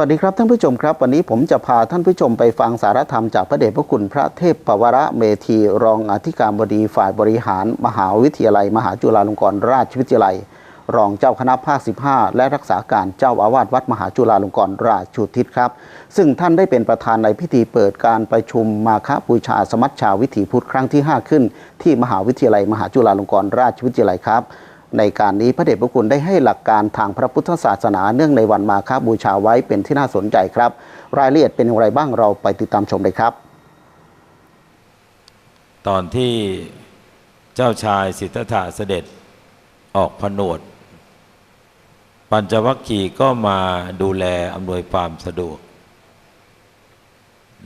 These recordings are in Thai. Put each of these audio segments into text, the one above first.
วัสดีครับท่านผู้ชมครับ วันนี้ผมจะพาท่านผู้ชมไปฟังสารธรรมจากพระเดชพระคุณพระเทพปวรเมธีรองอธิการบดีฝ่ายบริหาร มหาวิทยาลัย มหาจุฬาลงกรณราชวิทยาลัย รองเจ้าคณะภาค 15 และรักษาการเจ้าอาวาสวัดมหาจุฬาลงกรณราชชุทิศครับ ซึ่งท่านได้เป็นประธานในพิธีเปิดการประชุมมาคบูชาสมัชชาวิถีพุทธครั้งที่ 5 ขึ้น ที่มหาวิทยาลัย มหาจุฬาลงกรณราชวิทยาลัยครับ ในการนี้พระเดชพระคุณได้ให้หลักการทางพระพุทธศาสนาเนื่องในวันมาฆบูชาไว้เป็นที่น่าสนใจครับ รายละเอียดเป็นอย่างไรบ้างเราไปติดตามชมเลยครับ ตอนที่เจ้าชายสิทธัตถะเสด็จออกผนวด ปัญจวัคคีย์ก็มาดูแลอำนวยความสะดวก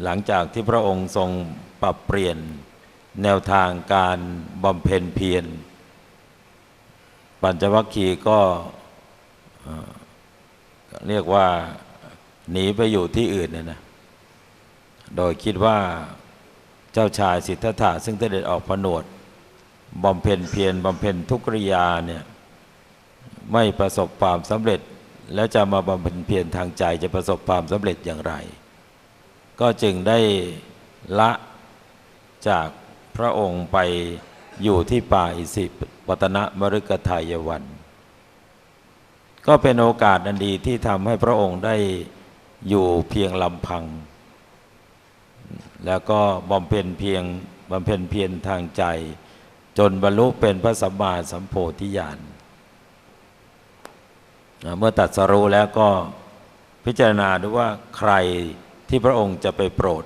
หลังจากที่พระองค์ทรงปรับเปลี่ยนแนวทางการบำเพ็ญเพียร ปัญจวัคคีย์ก็เรียกว่าหนีไปอยู่ที่อื่นเนะนะ โดยคิดว่าเจ้าชายสิทธัตถะซึ่งเสด็จออกผนวดบำเพ็ญเพียรบำเพ็ญทุกริยาเนี่ยไม่ประสบความสำเร็จแล้วจะมาบำเพ็ญเพียรทางใจจะประสบความสำเร็จอย่างไร ก็จึงได้ละจากพระองค์ไปอยู่ที่ป่าอิสิป ตนะมฤกทายวัน ก็เป็นโอกาสอันดีที่ทำให้พระองค์ได้อยู่เพียงลำพัง แล้วก็บำเพ็ญเพียงบำเพ็ญเพียรทางใจ จนบรรลุเป็นพระสัมมาสัมโพธิญาณเมื่อตัดสรู้แล้วก็พิจารณาดูว่าใครที่พระองค์จะไปโปรด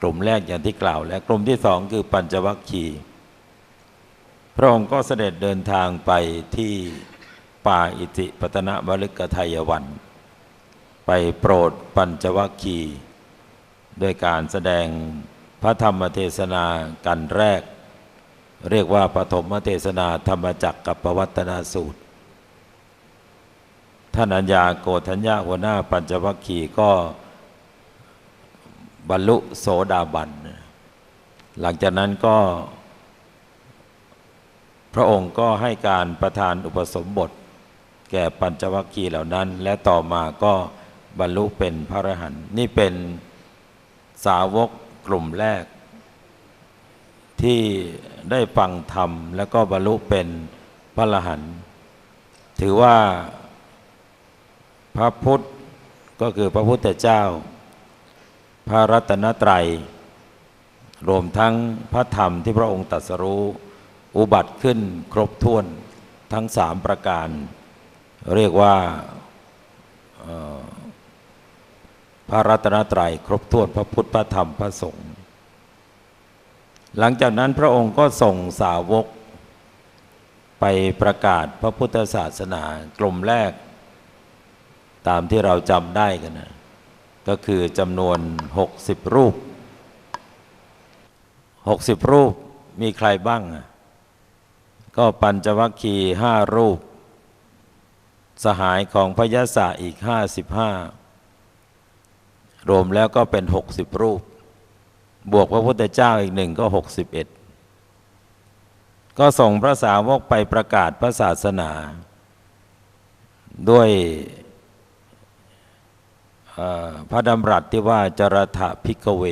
กลุ่มแรกอย่างที่กล่าว และกลุ่มที่สองคือปัญจวัคคีย์ พระองค์ก็เสด็จเดินทางไปที่ป่าอิติปตนะมฤกทายวัน ไปโปรดปัญจวัคคีย์ด้วยการแสดงพระธรรมเทศนากันแรก เรียกว่าปฐมเทศนาธรรมจักกับปวัตนาสูตร ท่านอัญญาโกฏัญญาหัวหน้าปัญจวัคคีย์ก็บรรลุโสดาบัน หลังจากนั้นก็ พระองค์ก็ให้การประทานอุปสมบท แก่ปัญจวัคคีย์เหล่านั้น และต่อมาก็บรรลุเป็นพระอรหันต์นี่เป็นสาวกกลุ่มแรก ที่ได้ฟังธรรม แล้วก็บรรลุเป็นพระอรหันต์ถือว่าพระพุทธก็คือพระพุทธเจ้า พระรัตนตรัย รวมทั้งพระธรรมที่พระองค์ตรัสรู้ อุบัติขึ้นครบถ้วนทั้งสามประการ เรียกว่าพระรัตนตรัยครบถ้วนพระพุทธพระธรรมพระสงฆ์หลังจากนั้นพระองค์ก็ส่งสาวกไปประกาศพระพุทธศาสนากลุ่มแรก ตามที่เราจำได้กันนะก็คือจำนวน 60 รูป 60 รูปมีใครบ้างอะ ก็ปัญจวัคคีห้ารูป สหายของพยาศาอีก55รวมแล้วก็เป็น60รูป บวกพระพุทธเจ้าอีกหนึ่งก็61ก็ส่งพระสาวกไปประกาศพระศาสนา ด้วยพระดำรัสที่ว่าจรถะพิกเว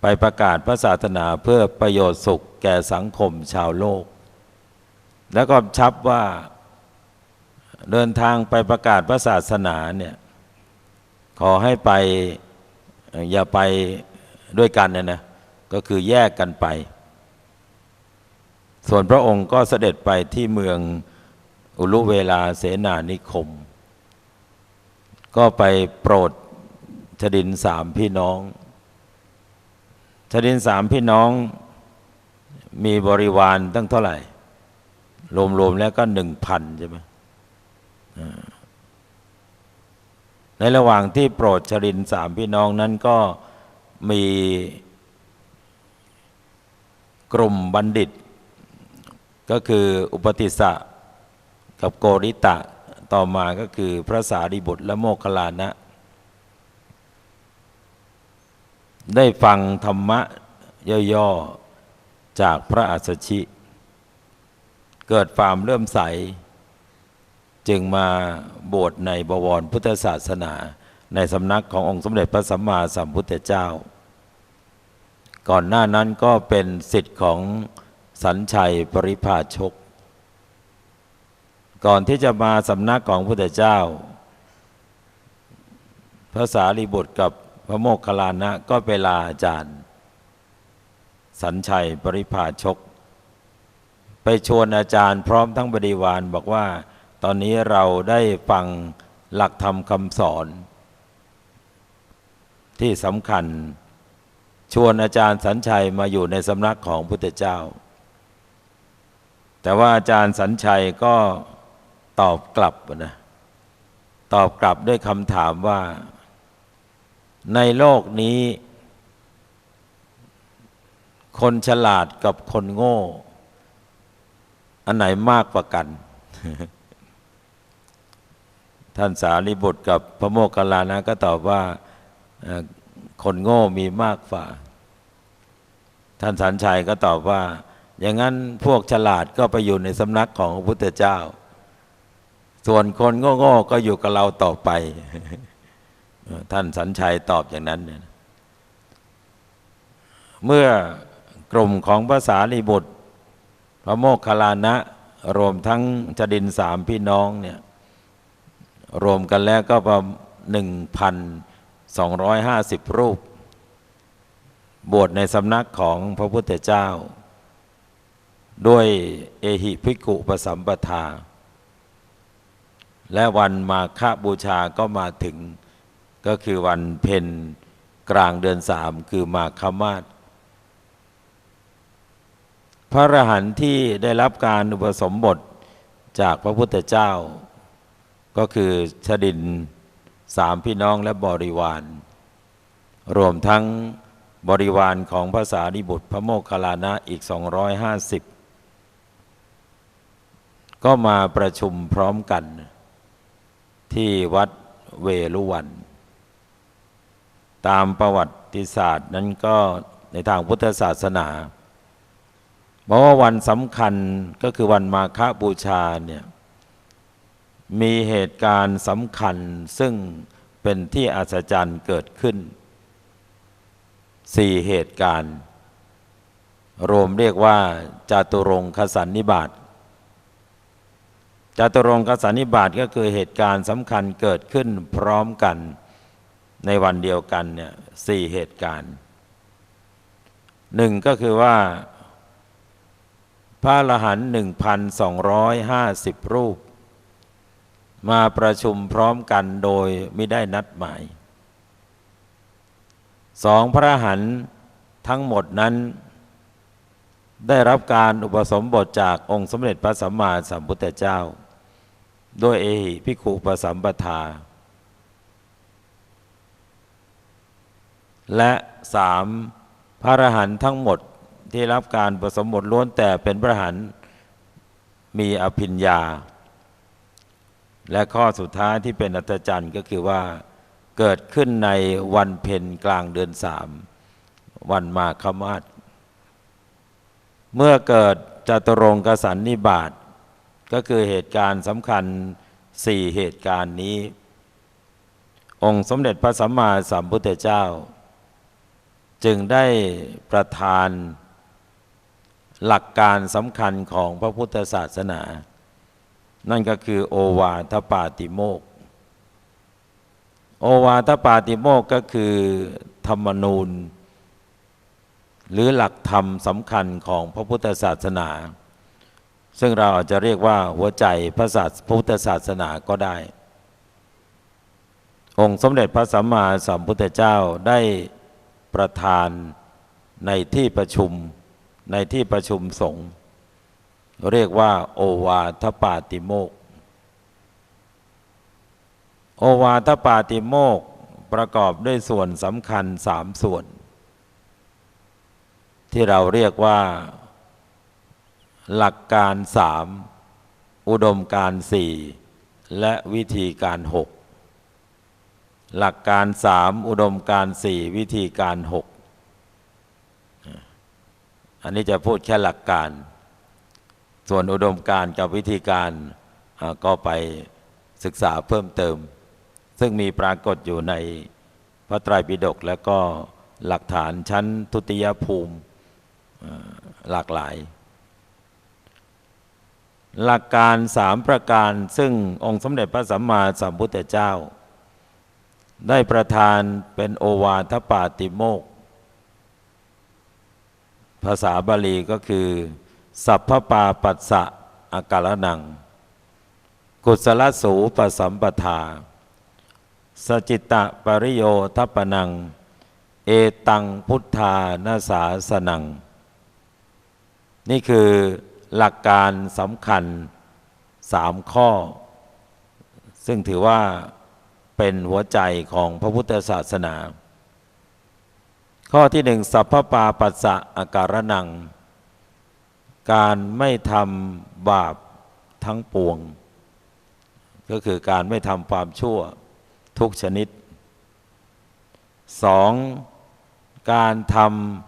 ไปประกาศพระศาสนาเพื่อประโยชน์สุข แก่สังคมชาวโลก แล้วก็ชับว่าเดินทางไปประกาศพระศาสนาเนี่ยขอให้ไปเอ่ออย่าไปด้วยกันนะนะก็คือแยกกันไป ส่วนพระองค์ก็เสด็จไปที่เมืองอุลุเวลาเสนานิคม ก็ไปโปรดชดินสามพี่น้องชดินสามพี่น้อง มีบริวารตั้งเท่าไหร่ รวมๆแล้วก็หนึ่งพันใช่ไหมในระหว่างที่โปรดชรินสามพี่น้องนั้นก็มีกลุ่มบัณฑิต ก็คืออุปติสะกับโกริตะต่อมาก็คือพระสารีบุตรและโมคคลลานะ ได้ฟังธรรมะย่อๆ จากพระอัสสชิ เกิดความเลื่มใส จึงมาบวชในบวรพุทธศาสนา ในสำนักขององค์สมเด็จพระสัมมาสัมพุทธเจ้า ก่อนหน้านั้นก็เป็นสิทธิ์ของสัญชัยปริภาชก ก่อนที่จะมาสำนักของพุทธเจ้า พระสารีบุตรกับพระโมคคัลลานะก็ไปลาอาจารย์ สัญชัยปริภาชก ไปชวนอาจารย์พร้อมทั้งบริวารบอกว่า ตอนนี้เราได้ฟังหลักธรรมคำสอน ที่สำคัญ ชวนอาจารย์สัญชัยมาอยู่ในสำนักของพุทธเจ้า แต่ว่าอาจารย์สัญชัยก็ตอบกลับนะตอบกลับด้วยคำถามว่า ในโลกนี้ คนฉลาดกับคนโง่ อันไหนมากกว่ากัน ท่านสารีบุตรกับพระโมคคัลลานะก็ตอบว่าคนโง่มีมากกว่า ท่านสันชัยก็ตอบว่า อย่างนั้นพวกฉลาดก็ไปอยู่ในสำนักของพระพุทธเจ้า ส่วนคนโง่ๆก็อยู่กับเราต่อไป ท่านสัญชัยตอบอย่างนั้นเนี่ยเมื่อ กลุ่มของภาษาลีบุตร พระโมคคัลลานะรวมทั้งจดินสามพี่น้องเนี่ยรวมกันแล้วก็ประมาณหนึ่งพันสองร้อยห้าสิบรูป บวชในสำนักของพระพุทธเจ้า ด้วยเอหิภิกขุปสัมปทา และวันมาฆบูชาก็มาถึงก็คือวันเพ็ญกลางเดือนสามคือมาคมาศ พระอรหันต์ที่ได้รับการอุปสมบทจากพระพุทธเจ้า ก็คือชดินสามพี่น้องและบริวาร รวมทั้งบริวารของภาษาริบุตรพระโมคคัลลานะอีก 250 ก็มาประชุมพร้อมกัน ที่วัดเวลุวัน ตามประวัติศาสตร์นั้นก็ในทางพุทธศาสนา บอกว่าวันสำคัญก็คือวันมาฆบูชาเนี่ยมีเหตุการณ์สำคัญซึ่งเป็นที่อัศจรรย์เกิดขึ้นสี่เหตุการณ์รวมเรียกว่าจาตุรงคสันนิบาตจาตุรงคสันนิบาตก็คือเหตุการณ์สำคัญเกิดขึ้นพร้อมกันในวันเดียวกันเนี่ยสี่เหตุการณ์หนึ่งก็คือว่า พระอรหันต์หนึ่งพันสองร้อยห้าสิบรูป มาประชุมพร้อมกันโดยไม่ได้นัดหมายสองพระอรหันต์ทั้งหมดนั้น ได้รับการอุปสมบทจากองค์สมเด็จพระสัมมาสัมพุทธเจ้า ด้วยเอหิพิขุปสัมปทา และสามพระอรหันต์ทั้งหมด ที่รับการอุปสมบทล้วนแต่เป็นพระหันมีอภิญญา และข้อสุดท้ายที่เป็นอัตจันทร์ก็คือว่าเกิดขึ้นในวันเพ็ญกลางเดือนสามวันมาคมาศเมื่อเกิดจตุรงกสันนิบาตก็คือเหตุการณ์สำคัญสี่เหตุการณ์นี้ องค์สมเด็จพระสัมมาสัมพุทธเจ้า จึงได้ประทาน หลักการสำคัญของพระพุทธศาสนา นั่นก็คือโอวาทปาติโมก โอวาทปาติโมกก็คือธรรมนูญ หรือหลักธรรมสำคัญของพระพุทธศาสนา ซึ่งเราอาจจะเรียกว่าหัวใจพระศาสพุทธศาสนาก็ได้ องค์สมเด็จพระสัมมาสัมพุทธเจ้าได้ประทานในที่ประชุม ในที่ประชุมสงฆ์เรียกว่า โอวาทปาติโมก โอวาทปาติโมกประกอบด้วยส่วนสำคัญสามส่วน ที่เราเรียกว่า หลักการสามอุดมการสี่และวิธีการหกหลักการสามอุดมการสี่วิธีการหก อันนี้จะพูดแค่หลักการ ส่วนอุดมการกับวิธีการก็ไปศึกษาเพิ่มเติม ซึ่งมีปรากฏอยู่ในพระไตรปิฎกและก็หลักฐานชั้นทุติยภูมิหลากหลาย หลักการสามประการซึ่งองค์สมเด็จพระสัมมาสัมพุทธเจ้า ได้ประทานเป็นโอวาทปาติโมก ภาษาบาลีก็คือ สัพพปาปัสสะอาการนัง กุศลสูปสัมปทา สจิตตปริโยทัปปนัง เอตังพุทธานาสาสนัง นี่คือหลักการสำคัญสามข้อ ซึ่งถือว่าเป็นหัวใจของพระพุทธศาสนา ข้อที่หนึ่งสัพพปาปัสสะอาการนัง การไม่ทำบาปทั้งปวง ก็คือการไม่ทำความชั่วทุกชนิดสองการท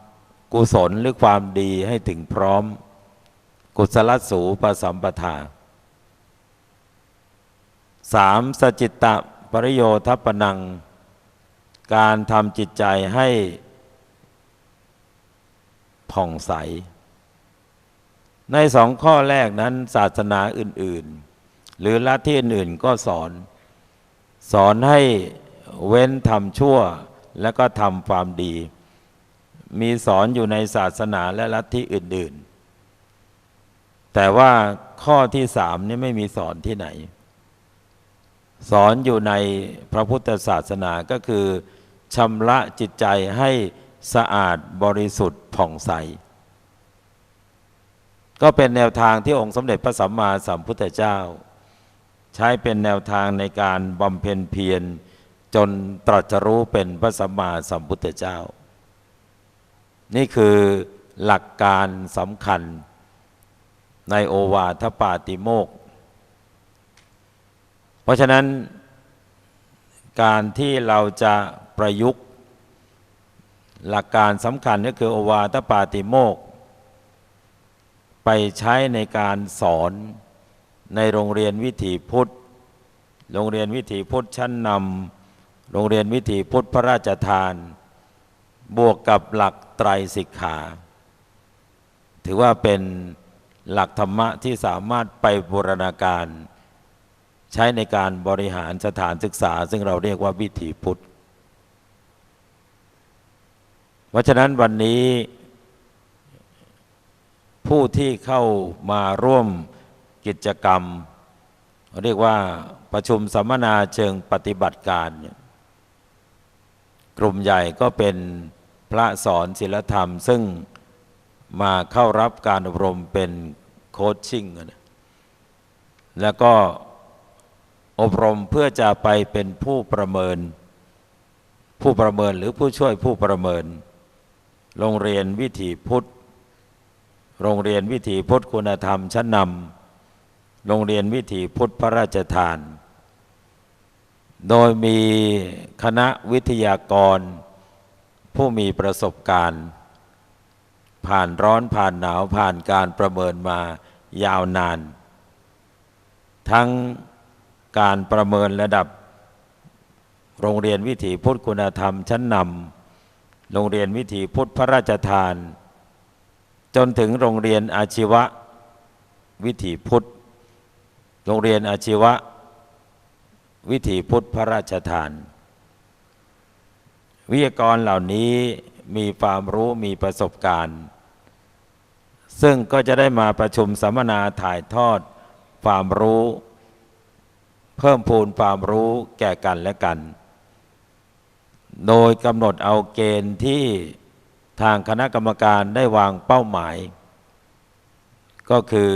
ำกุศลหรือความดีให้ถึงพร้อม กุศลสูปสัมปทาสามสจิตตะปริโยทัปปนัง การทำจิตใจให้ ผ่องใส ในสองข้อแรกนั้นศาสนาอื่น ๆ หรือลัทธิอื่น ๆ ก็สอน สอนให้เว้นทำชั่วแล้วก็ทำความดี มีสอนอยู่ในศาสนาและลัทธิอื่น ๆ แต่ว่าข้อที่สามนี่ไม่มีสอนที่ไหน สอนอยู่ในพระพุทธศาสนาก็คือชำระจิตใจให้ สะอาดบริสุทธิ์ผ่องใส ก็เป็นแนวทางที่องค์สมเด็จพระสัมมาสัมพุทธเจ้า ใช้เป็นแนวทางในการบำเพ็ญเพียรจนตรัสรู้เป็นพระสัมมาสัมพุทธเจ้า นี่คือหลักการสำคัญในโอวาทปาติโมก เพราะฉะนั้นการที่เราจะประยุกต์ หลักการสำคัญก็คือโอวาทปาติโมก ไปใช้ในการสอนในโรงเรียนวิถีพุทธ โรงเรียนวิถีพุทธชั้นนำโรงเรียนวิถีพุทธพระราชทาน บวกกับหลักไตรสิกขา ถือว่าเป็นหลักธรรมะที่สามารถไปบูรณาการ ใช้ในการบริหารสถานศึกษา ซึ่งเราเรียกว่าวิถีพุทธ เพ ราะฉะนั้นวันนี้ ผู้ที่เข้ามาร่วมกิจกรรม เรียกว่าประชุมสัมมนาเชิงปฏิบัติการกลุ่มใหญ่ก็เป็นพระสอนศิลธรรม ซึ่งมาเข้ารับการอบรมเป็นโคชชิ่งแล้วก็อบรมเพื่อจะไปเป็นผู้ประเมิน ผู้ประเมินหรือผู้ช่วยผู้ประเมิน โรงเรียนวิถีพุทธ โรงเรียนวิถีพุทธคุณธรรมชั้นนำโรงเรียนวิถีพุทธพระราชทาน โดยมีคณะวิทยากร ผู้มีประสบการณ์ ผ่านร้อนผ่านหนาวผ่านการประเมินมายาวนาน ทั้งการประเมินระดับ โรงเรียนวิถีพุทธคุณธรรมชั้นนำ โรงเรียนวิถีพุทธพระราชทาน จนถึงโรงเรียนอาชีวะวิถีพุทธ โรงเรียนอาชีวะ วิถีพุทธพระราชทาน วิทยากรเหล่านี้มีความรู้มีประสบการณ์ ซึ่งก็จะได้มาประชุมสัมมนาถ่ายทอดความรู้ เพิ่มพูนความรู้แก่กันและกัน โดยกำหนดเอาเกณฑ์ที่ทางคณะกรรมการได้วางเป้าหมาย ก็คือ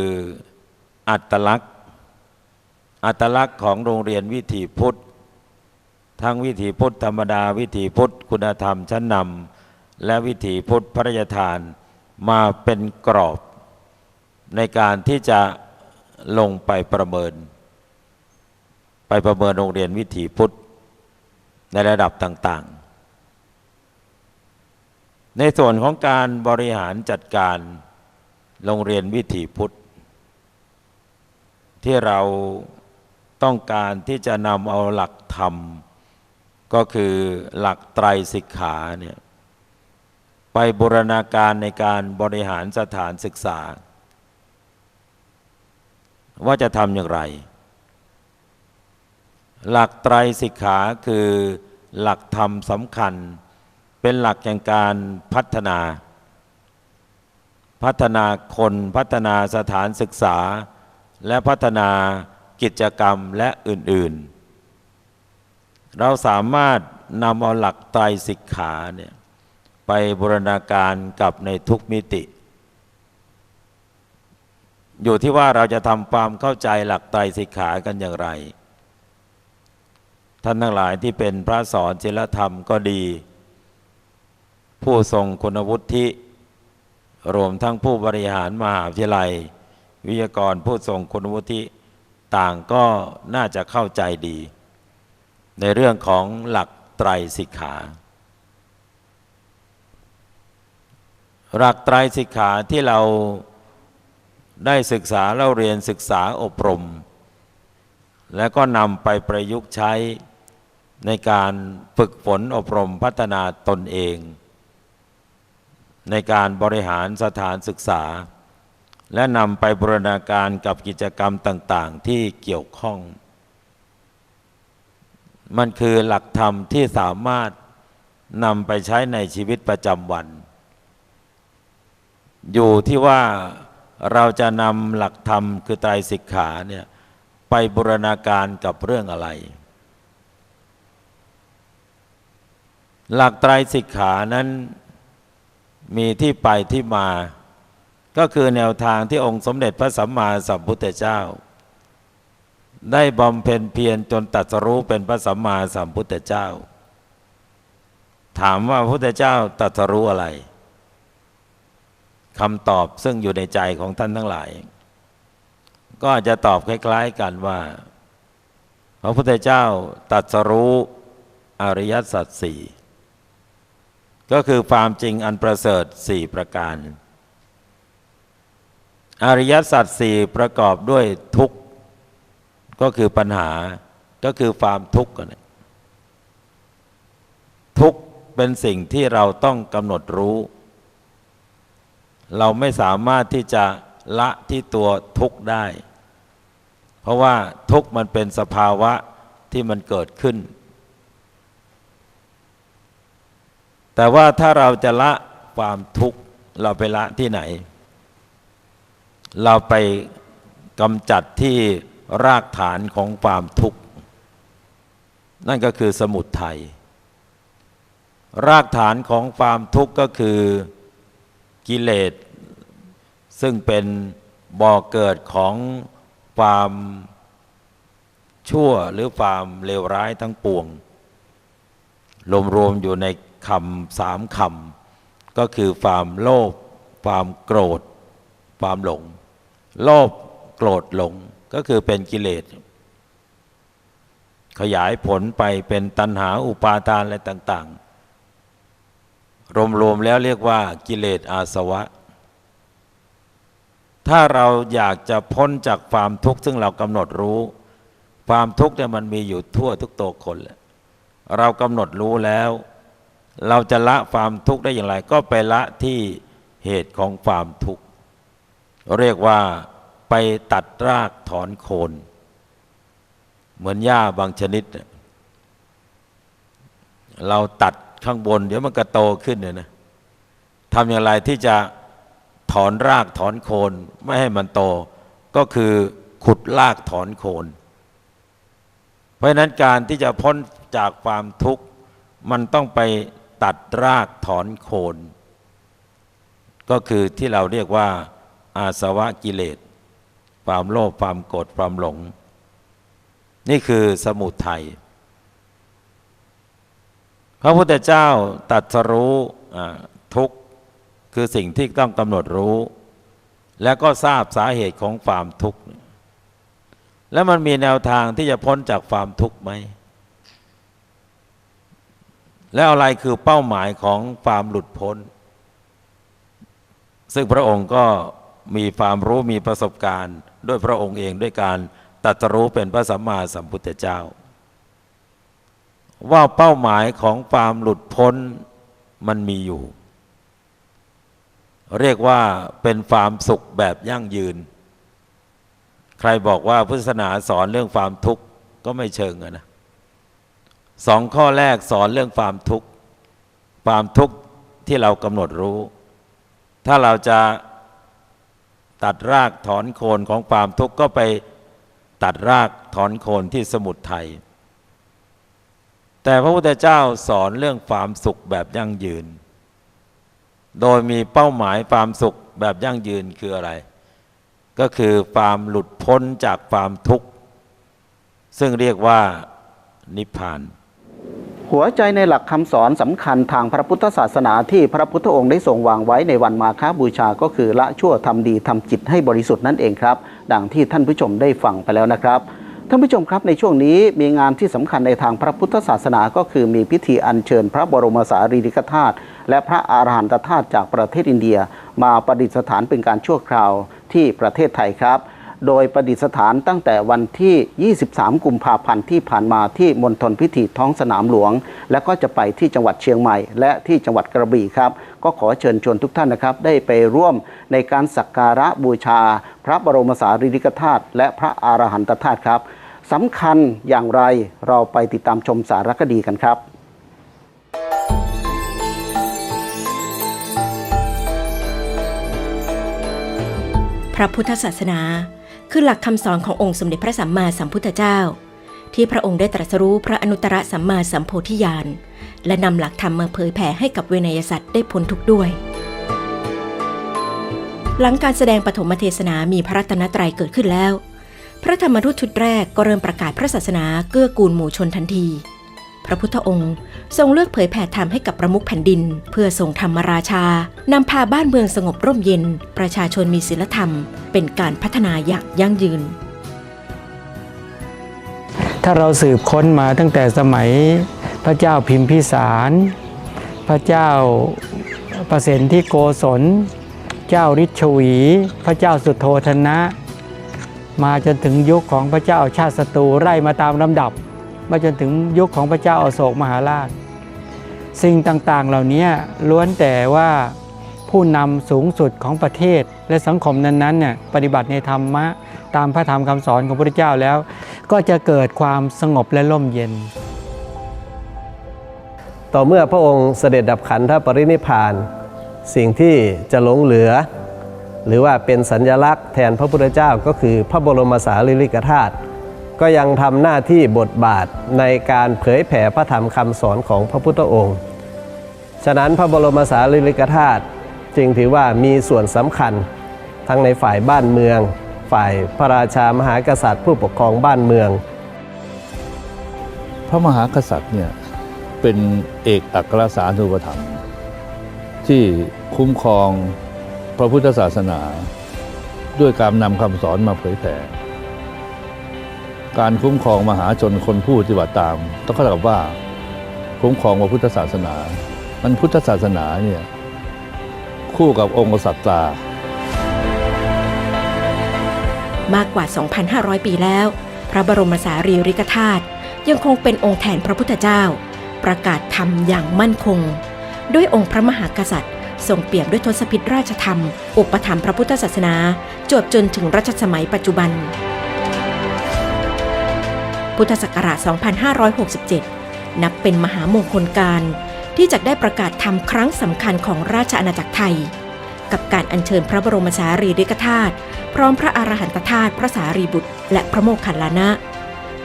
อัตลักษณ์ อัตลักษณ์ของโรงเรียนวิถีพุทธ ทั้งวิถีพุทธธรรมดาวิถีพุทธคุณธรรมชั้นนำและวิถีพุทธพระราชทานมาเป็นกรอบ ในการที่จะลงไปประเมิน ไปประเมินโรงเรียนวิถีพุทธ ในระดับต่างๆ ในส่วนของการบริหารจัดการโรงเรียนวิถีพุทธ ที่เราต้องการที่จะนำเอาหลักธรรม ก็คือหลักไตรสิกขาเนี่ยไปบูรณาการในการบริหารสถานศึกษา ว่าจะทำอย่างไร หลักไตรสิกขาคือหลักธรรมสำคัญ เป็นหลักแห่งการพัฒนา พัฒนาคนพัฒนาสถานศึกษา และพัฒนากิจกรรมและอื่นๆ เราสามารถนำเอาหลักไตรสิกขาเนี่ยไปบูรณาการกับในทุกมิติ อยู่ที่ว่าเราจะทำความเข้าใจหลักไตรสิกขากันอย่างไร ท่านทั้งหลายที่เป็นพระสอนศิลธรรมก็ดี ผู้ทรงคุณวุฒิรวมทั้งผู้บริหารมหาวิทยาลัย วิทยากรผู้ทรงคุณวุฒิต่างก็น่าจะเข้าใจดี ในเรื่องของหลักไตรสิกขา หลักไตรสิกขาที่เราได้ศึกษาเราเรียนศึกษาอบรม และก็นำไปประยุกต์ใช้ ในการฝึกฝนอบรมพัฒนาตนเอง ในการบริหารสถานศึกษา และนำไปบรณาการกับกิจกรรมต่าง ๆ ที่เกี่ยวข้อง มันคือหลักธรรมที่สามารถนำไปใช้ในชีวิตประจำวัน อยู่ที่ว่าเราจะนำหลักธรรมคือไตรสิกขาเนี่ยไปบูรณาการกับเรื่องอะไร หลักไตรสิกขานั้นมีที่ไปที่มา ก็คือแนวทางที่องค์สมเด็จพระสัมมาสัมพุทธเจ้า ได้บำเพ็ญเพียรจนตรัสรู้เป็นพระสัมมาสัมพุทธเจ้า ถามว่าพระพุทธเจ้าตรัสรู้อะไรคำตอบซึ่งอยู่ในใจของท่านทั้งหลาย ก็อาจจะตอบคล้าย ๆกันว่า พระพุทธเจ้าตรัสรู้อริยสัจสี่ ก็คือความจริงอันประเสริฐสี่ประการ อริยสัจสี่ประกอบด้วยทุกข์ก็คือปัญหาก็คือความทุกข์กันทุกข์เป็นสิ่งที่เราต้องกำหนดรู้ เราไม่สามารถที่จะละที่ตัวทุกข์ได้ เพราะว่าทุกข์มันเป็นสภาวะที่มันเกิดขึ้น แต่ว่าถ้าเราจะละความทุกข์เราไปละที่ไหน เราไปกำจัดที่รากฐานของความทุกข์ นั่นก็คือสมุทัยรากฐานของความทุกข์ก็คือกิเลส ซึ่งเป็นบ่อเกิดของความชั่วหรือความเลวร้ายทั้งปวง รวมๆอยู่ใน คำสามคำก็คือความโลภความโกรธ ความหลง โลภโกรธหลงก็คือเป็นกิเลส ขยายผลไปเป็นตัณหาอุปาทานอะไรต่าง ๆ รวมๆแล้วเรียกว่ากิเลสอาสวะ ถ้าเราอยากจะพ้นจากความทุกข์ซึ่งเรากำหนดรู้ ความทุกข์เนี่ยมันมีอยู่ทั่วทุกตัวคนแหละเรากำหนดรู้แล้ว เราจะละความทุกข์ได้อย่างไร ก็ไปละที่เหตุของความทุกข์ เรียกว่าไปตัดรากถอนโคน เหมือนหญ้าบางชนิด เราตัดข้างบน เดี๋ยวมันก็โตขึ้นเนี่ยนะทำอย่างไรที่จะถอนรากถอนโคนไม่ให้มันโต ก็คือขุดรากถอนโคน เพราะฉะนั้นการที่จะพ้นจากความทุกข์ มันต้องไป ตัดรากถอนโคน ก็คือที่เราเรียกว่า อาสวะกิเลส ความโลภความโกรธความหลง นี่คือสมุทัยพระพุทธเจ้าตัดสรู้ทุกคือสิ่งที่ต้องกำหนดรู้ แล้วก็ทราบสาเหตุของความทุกข์ แล้วมันมีแนวทางที่จะพ้นจากความทุกข์ไหม แล้วอะไรคือเป้าหมายของความหลุดพ้น ซึ่งพระองค์ก็มีความรู้มีประสบการณ์ ด้วยพระองค์เองด้วยการตัดรู้เป็นพระสัมมาสัมพุทธเจ้า ว่าเป้าหมายของความหลุดพ้นมันมีอยู่ เรียกว่าเป็นความสุขแบบยั่งยืน ใครบอกว่าพุทธศาสนาสอนเรื่องความทุกข์ก็ไม่เชิงอะนะ สองข้อแรกสอนเรื่องความทุกข์ความทุกข์ที่เรากำหนดรู้ ถ้าเราจะตัดรากถอนโคนของความทุกข์ก็ไปตัดรากถอนโคนที่สมุทัยแต่พระพุทธเจ้าสอนเรื่องความสุขแบบยั่งยืน โดยมีเป้าหมายความสุขแบบยั่งยืนคืออะไร ก็คือความหลุดพ้นจากความทุกข์ ซึ่งเรียกว่านิพพาน หัวใจในหลักคำสอนสำคัญทางพระพุทธศาสนาที่พระพุทธองค์ได้ทรงวางไว้ในวันมาฆบูชาก็คือละชั่วทำดีทำจิตให้บริสุทธิ์นั่นเองครับ ดังที่ท่านผู้ชมได้ฟังไปแล้วนะครับท่านผู้ชมครับในช่วงนี้มีงานที่สำคัญในทางพระพุทธศาสนาก็คือมีพิธีอัญเชิญพระบรมสารีริกธาตุและพระอาหารหันตธาตุจากประเทศอินเดีย มาประดิษฐานเป็นการชั่วคราวที่ประเทศไทยครับ โดยประดิษฐานตั้งแต่วันที่ 23 กุมภาพันธ์ที่ผ่านมาที่มณฑลพิธีท้องสนามหลวง และก็จะไปที่จังหวัดเชียงใหม่ และที่จังหวัดกระบี่ครับ ก็ขอเชิญชวนทุกท่านนะครับ ได้ไปร่วมในการสักการะบูชา พระบรมสารีริกธาตุและพระอรหันตธาตุครับสำคัญอย่างไรเราไปติดตามชมสารคดีกันครับพระพุทธศาสนา คือหลักคำสอนขององค์สมเด็จพระสัมมาสัมพุทธเจ้า ที่พระองค์ได้ตรัสรู้พระอนุตตรสัมมาสัมโพธิญาณและนำหลักธรรมมาเผยแผ่ให้กับเวนยสัตว์ได้พ้นทุกข์ด้วย หลังการแสดงปฐมเทศนามีพระรัตนตรัยเกิดขึ้นแล้ว พระธรรมทูตชุดแรกก็เริ่มประกาศพระศาสนาเกื้อกูลหมู่ชนทันที พระพุทธองค์ทรงเลือกเผยแผ่ธรรมให้กับประมุขแผ่นดิน เพื่อทรงธรรมราชา นำพาบ้านเมืองสงบร่มเย็น ประชาชนมีศีลธรรม เป็นการพัฒนาอย่างยั่งยืน ถ้าเราสืบค้นมาตั้งแต่สมัยพระเจ้าพิมพิสาร พระเจ้าประสิทธิโกศล เจ้าฤทชวี พระเจ้าสุโธธนะ มาจนถึงยุคของพระเจ้าชาติศัตรูไล่มาตามลำดับ มาจนถึงยุคของพระเจ้าอาโศกมหาราช สิ่งต่างๆเหล่านี้ล้วนแต่ว่าผู้นำสูงสุดของประเทศและสังคมนั้นๆเนี่ยปฏิบัติในธรรมะตามพระธรรมคำสอนของพระพุทธเจ้าแล้ว ก็จะเกิดความสงบและร่มเย็น ต่อเมื่อพระองค์เสด็จดับขันธปรินิพพาน สิ่งที่จะหลงเหลือ หรือว่าเป็นสัญญลักษณ์แทนพระพุทธเจ้าก็คือพระบรมสารีริกธาตุ ก็ยังทำหน้าที่บทบาทในการเผยแผ่พระธรรมคำสอนของพระพุทธองค์ ฉะนั้นพระบรมสารีริกธาตุจึงถือว่ามีส่วนสำคัญ ทั้งในฝ่ายบ้านเมือง ฝ่ายพระราชามหากษัตริย์ผู้ปกครองบ้านเมือง พระมหากษัตริย์เนี่ยเป็นเอกอัครสานุปถัมที่คุ้มครองพระพุทธศาสนา ด้วยการนำคำสอนมาเผยแผ่ การคุ้มครองมหาชนคนผู้ปฏิบัติตาม ต้องเข้าใจกับว่า คุ้มครองพระพุทธศาสนา มันพุทธศาสนาเนี่ยคู่กับองค์กษัตริย์ตามากกว่า 2,500 ปีแล้ว พระบรมสารีริกธาตุยังคงเป็นองค์แทนพระพุทธเจ้า ประกาศธรรมอย่างมั่นคง ด้วยองค์พระมหากษัตริย์ทรงเปี่ยมด้วยทศพิธราชธรรม อุปถัมภ์พระพุทธศาสนา จวบจนถึงรัชสมัยปัจจุบัน พุทธศักราช 2567 นับเป็นมหามงคลการที่จะได้ประกาศธรรมครั้งสำคัญของราชอาณาจักรไทย กับการอัญเชิญพระบรมสารีริกธาตุพร้อมพระอรหันตธาตุพระสารีบุตร และพระโมคคัลลานะ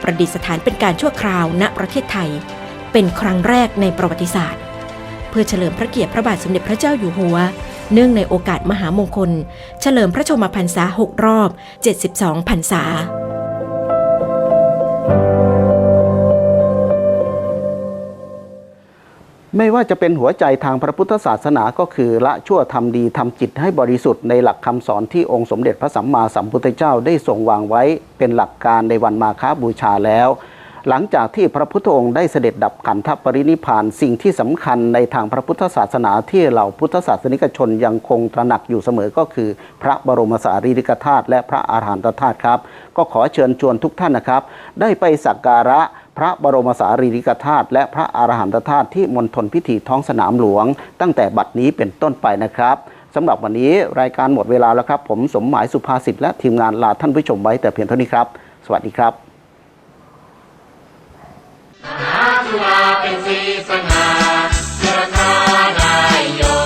ประดิษฐานเป็นการชั่วคราวณประเทศไทย เป็นครั้งแรกในประวัติศาสตร์ เพื่อเฉลิมพระเกียรติพระบาทสมเด็จพระเจ้าอยู่หัว เนื่องในโอกาสมหามงคล เฉลิมพระชนมพรรษา 6 รอบ 72พรรษา ไม่ว่าจะเป็นหัวใจทางพระพุทธศาสนาก็คือละชั่วทำดีทำจิตให้บริสุทธิ์ในหลักคำสอนที่องค์สมเด็จพระสัมมาสัมพุทธเจ้าได้ทรงวางไว้เป็นหลักการในวันมาฆบูชาแล้ว หลังจากที่พระพุทธองค์ได้เสด็จดับขันธปรินิพานสิ่งที่สำคัญในทางพระพุทธศาสนาที่เหล่าพุทธศาสนิกชนยังคงตระหนักอยู่เสมอก็คือ พระบรมสารีริกธาตุและพระอาหารหันตธาตุครับ ก็ขอเชิญชวนทุกท่านนะครับ ได้ไปสักการะ พระบรมสารีริกธาตุและพระอาหารหันตธาตุที่มณฑลพิธีท้องสนามหลวง ตั้งแต่บัดนี้เป็นต้นไปนะครับสำหรับวันนี้รายการหมดเวลาแล้วครับ ผมสมหมายสุภาษิตและทีมงานลาท่านผู้ชมไว้แต่เพียงเท่านี้ครับ สวัสดีครับจุาเป็นสีสง่าเพื่อทานายโย